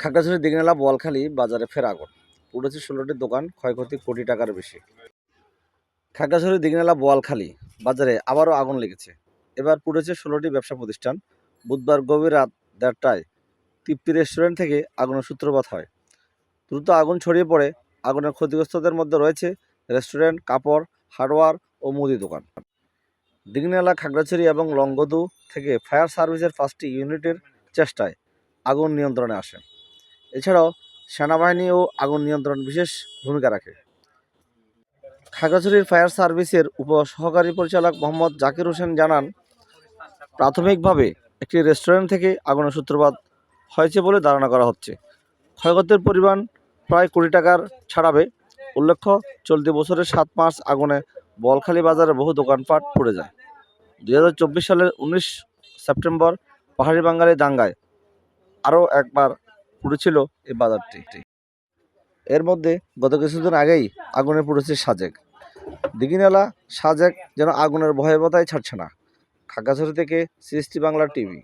খাগড়াছড়ি দিঘনালা বোয়ালখালী বাজারে ফের আগুন পুড়েছে ষোলোটি দোকান, ক্ষয়ক্ষতি কোটি টাকার বেশি। খাগড়াছড়ি দিঘনালা বোয়ালখালী বাজারে আবারও আগুন লেগেছে। এবার পুড়েছে ষোলোটি ব্যবসা প্রতিষ্ঠান। বুধবার গভীর রাত দেড়টায় তৃপ্তি রেস্টুরেন্ট থেকে আগুনের সূত্রপাত হয়। দ্রুত আগুন ছড়িয়ে পড়ে। আগুনের ক্ষতিগ্রস্তদের মধ্যে রয়েছে রেস্টুরেন্ট, কাপড় হার্ডওয়ার ও মুদি দোকান। দিঘনালা খাগড়াছড়ি এবং লংগদু থেকে ফায়ার সার্ভিসের পাঁচটি ইউনিটের চেষ্টায় আগুন নিয়ন্ত্রণে আসে। এছাড়াও সেনাবাহিনীও আগুন নিয়ন্ত্রণ বিশেষ ভূমিকা রাখে। খাগড়াছড়ির ফায়ার সার্ভিসের উপ সহকারী পরিচালক মোহাম্মদ জাকির হোসেন জানান, প্রাথমিকভাবে একটি রেস্টুরেন্ট থেকে আগুনের সূত্রপাত হয়েছে বলে ধারণা করা হচ্ছে। ক্ষয়ক্ষতির পরিমাণ প্রায় কোটি টাকার ছাড়াবে। উল্লেখ্য, চলতি বছরের সাত মার্চ আগুনে বলখালী বাজারে বহু দোকানপাট পড়ে যায়। দু হাজার চব্বিশ সালের উনিশ সেপ্টেম্বর পাহাড়ি বাঙালি দাঙ্গায় আরও একবার পুড়েছিল এই বাজারটি। এর মধ্যে গত কিছুদিন আগেই আগুনে পুড়েছে সাজেক। দিঘিনালা সাজেক যেন আগুনের ভয়াবতায় ছাড়ছে না। খাগড়াছড়ি থেকে সিএসটি বাংলা টিভি।